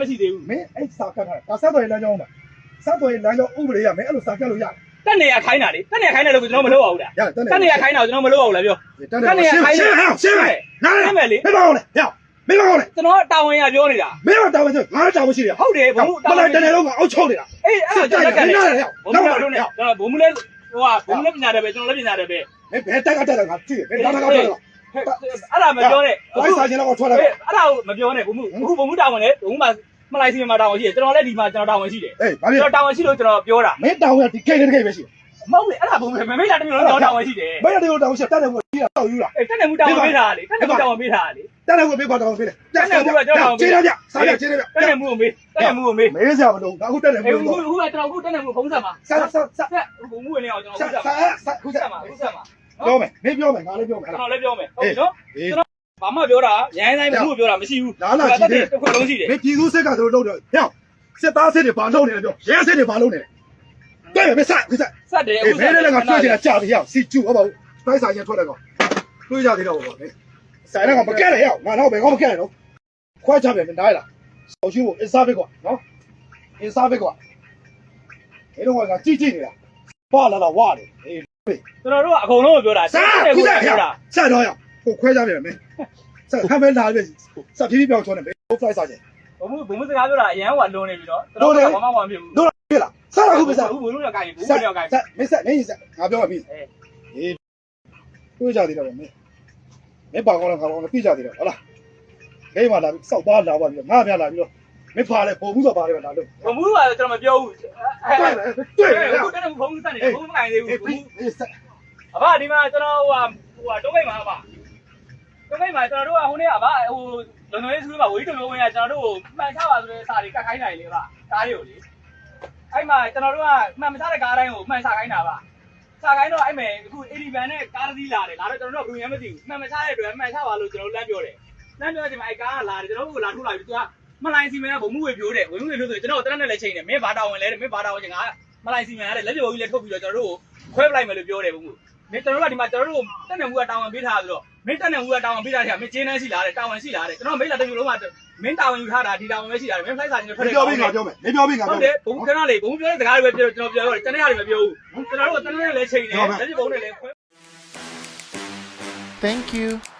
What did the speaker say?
လည်းမရှိသေးဘူးမင်းအဲ့စာကတ်ထားတာဆက်သွယ်လမ်းကြောင်းမှာဆက်သွယ်လမ်းကြောင်းဥပဒေရမင်းအဲ့လိုစာကတ်လို့ရတယ်တက်နေရခိုင်းတာလေတက်နေရခိုင်းတယ်လို့ကျွန်တော်မလုပ်အောင်လားရတယ်တက်နေရခိုင်းတာကျွန်တော်မလုပ်အောင်လားပြောတက်နေရခိုင်းရှင်းဟောရှင်းမယ်နားရှင်းမယ်လေမင်းပါအောင်လေဟောမင်းပါအောင်လေကျွန်တော်တာဝန်ရပြောနေတာမင်းကတောင်းမရှိငါတောင်းမရှိရဟုတ်တယ်ဘုံမလိုက်တနေတော့ကအောက်ချုပ်နေတာအေးအဲ့ဒါကျွန်တော်ကလည်းနားရဟောဘုံနောက်မပါလို့လို့နေဟောကျွန်တော်ဘုံမလဲဟိုဟာဘုံလည်းပညာတယ်ပဲကျွန်တော်လည်းပညာတယ်ပဲမင်းဘယ်တက်ကတက်တယ်ငါကြည့်ဘယ်တက်ကတက်တယ်အဲ့ဒါမပြောနဲ့ဘိုင်းစာချင်းတော့ထွက်လာအဲ့ဒါကိုမပြောနဲ့ဘုံမအခုဘုံမတာဝန်လေဘုံမ မလိုက်စီမှာတာဝန်ရှိတယ်ကျွန်တော်လည်းဒီမှာကျွန်တော်တာဝန်ရှိတယ်အေးဘာဖြစ်ကျွန်တော်တာဝန်ရှိလို့ကျွန်တော်ပြောတာမင်းတောင်းရဒီကိတ်တဲ့ကိတ်ပဲရှိမဟုတ်လေအဲ့ဒါဘုံမမေးတာတမျိုးလုံးကျွန်တော်တာဝန်ရှိတယ်မင်းတို့တောင်းရှိတက်တယ်ကိုကြီးတာတောက်ယူတာအေးတက်နေမှုတာဝန်ပေးတာလေတက်နေမှုတာဝန်ပေးတာလေတက်တယ်ကိုပေးပါတောင်းပေးတယ်ကျေးရကြစားရကျေးရကြတက်နေမှုကိုမေးတက်နေမှုကိုမေးမေးစရာမလိုအခုတက်တယ်အေးမို့ခုခုကကျွန်တော်ခုတက်နေမှုဖုံးဆက်မှာဆက်ဆက်ဆက်ဆက်ဘုံမှုဝင်နေအောင်ကျွန်တော်ဆက်ခုဆက်ဆက်မှာဆက်ခုခုစဆက်က်မှာခုဆက်မှာပြောမယ်မင်းပြောမယ်ငါလည်းပြောမယ်ကျွန်ဟဲ့တော်လည်းပြောမယ်ဟုတ်ပြီနော်အေး ဘာမှပြောတာရန်တိုင်းမှုပြောတာမရှိဘူးလားလားကြည့်တယ်တစ်ခွက်လုံးရှိတယ်မင်းပြည်သူစစ်ကသူတို့လုပ်တယ်ဟဲ့စစ်သားစစ်တွေဘာလုပ်နေလဲပြောရဲစစ်တွေဘာလုပ်နေလဲတွေ့မယ်မဆက်ခုစက်ဆက်တယ်အေးမင်းလည်းငါတွေ့ချင်တာကြာပြီဟဲ့စီကျူဟုတ်ပါဘူးတိုင်းဆိုင်ချင်းထွက်တယ်ကောတွေ့ကြသေးတော့ဘောလေဆိုင်တော့မကဲ့ရဟဲ့ငါတော့ဘယ်ကောမကဲ့ရတော့ခွဲချပြန်နားလားဆောက်ရှိဖို့အစားပဲကွာနော်အစားပဲကွာအဲ့တော့ငါကြည့်ကြည့်နေတာဘာလာလာဝါတယ်အေးကျွန်တော်တို့ကအကုန်လုံးကိုပြောတာစားတယ်ခုကိုစက်ဟဲ့ပြောတာဆက်တော့ရ ကိုခွဲကြပြန်မယ်ဆက်ခမ်းပဲလာပြီဆက်ဖြည်းဖြည်းပြောင်းချောနေဘယ် flight စားချင်ဘုံမှုဘုံမှုစကားပြောတာအရန်ဟိုကလွန်နေပြီနော်ကျွန်တော်ကဘာမှမဖြစ်ဘူးတို့ပြလားဆက်လာခုပဲဆက်ဘူးဘုံလို့ရကိုင်းဘူးဘုံဆက်လို့ရကိုင်းဆက်မဆက်မင်းဆက်ငါပြောမှာပြီအေးအေးတွေ့ကြသေးတယ်ဗျမင်းမင်းပါကောင်းလားခါကောင်းလားပြကြသေးတယ်ဟုတ်လားခိမလာပြီစောက်ပါလာပါပြီငါပြလာပြီတော့မင်းဖာလဲပုံမှုဆိုပါတယ်ဗျလာလို့ဘုံမှုကကျွန်တော်မပြောဘူးတွေ့မယ်တွေ့မယ်အခုတက်နေဘုံမှုစက်နေဘုံမကိုင်းသေးဘူးအေးပြီးဆက်အဘဒီမှာကျွန်တော်ဟိုဟာဟိုဟာတုံးမိတ်မှာအ ဘတုံးမိတ်မှာကျွန်တော်တို့ကဟိုနေ့အဘဟိုလုံလုံရေးစကူးမှာဝေးတုံလုံးဝင်ကကျွန်တော်တို့ကိုမှန်ချပါဆိုတဲ့စာတွေကတ်ခိုင်းနိုင်လေအဘကားတွေကိုလေအဲ့မှာကျွန်တော်တို့ကမှန်မချတဲ့ကားတိုင်းကိုမှန်ချခိုင်းတာပါချခိုင်းတော့အဲ့မဲ့အခု 80ဘန်နဲ့ကားတစ်စီးလာတယ်လာတော့ကျွန်တော်တို့ကဘယ်မှမသိဘူးမှန်မချတဲ့အတွက်မှန်ချပါလို့ကျွန်တော်တို့လမ်းပြောတယ်လမ်းပြောတဲ့အချိန်မှာအဲ့ကားကလာတယ်ကျွန်တော်တို့ကလာထုတ်လိုက်ပြီသူကမလိုင်းစီမန်ကဘုံမှုဝေပြိုးတယ်ဝေမှုဝေပြိုးဆိုကျွန်တော်တက်နဲ့လည်းချိန်တယ်မင်းဘာတာဝန်လဲတဲ့မင်းဘာတာဝန်ချင်းငါမလိုင်းစီမန်ရတယ်လက်ပြဘုံကြီးလည်းထုတ်ပြီးတော့ကျွန်တော်တို့ကိုခွဲပလိုက်မယ်လို့ပြောတယ်ဘုံမှုမင်းကျွန်တော်တို့ကဒီမှာကျွန်တော်တို့တက်နေမှုကတာဝန်ပေးထားဆိုတော့ မင်းတက်နေမှုကတာဝန်ပေးထားတယ်မင်းကျင်းနှန်းရှိလားတဲ့တာဝန်ရှိလားတဲ့ကျွန်တော်မိတ်လာတစ်မျိုးလုံးကမင်းတာဝန်ယူထားတာဒီတာဝန်ပဲရှိတာမင်း flight စာချင်းထွက်တယ်ပြောပြီးငါပြောမယ်မင်းပြောပြီးငါဟုပြောတ်တယ်ဘုံကနလေးဘုံပြောတဲ့စကားတွေပဲပြောကျွန်တော်ပြောရတယ်တနေ့ဟာတွေမပြောဘူးကျွန်တော်တို့ကတနေ့နဲ့လည်းချိန်တယ်လက်ပြဘုံနဲ့လည်းခွဲ Thank you.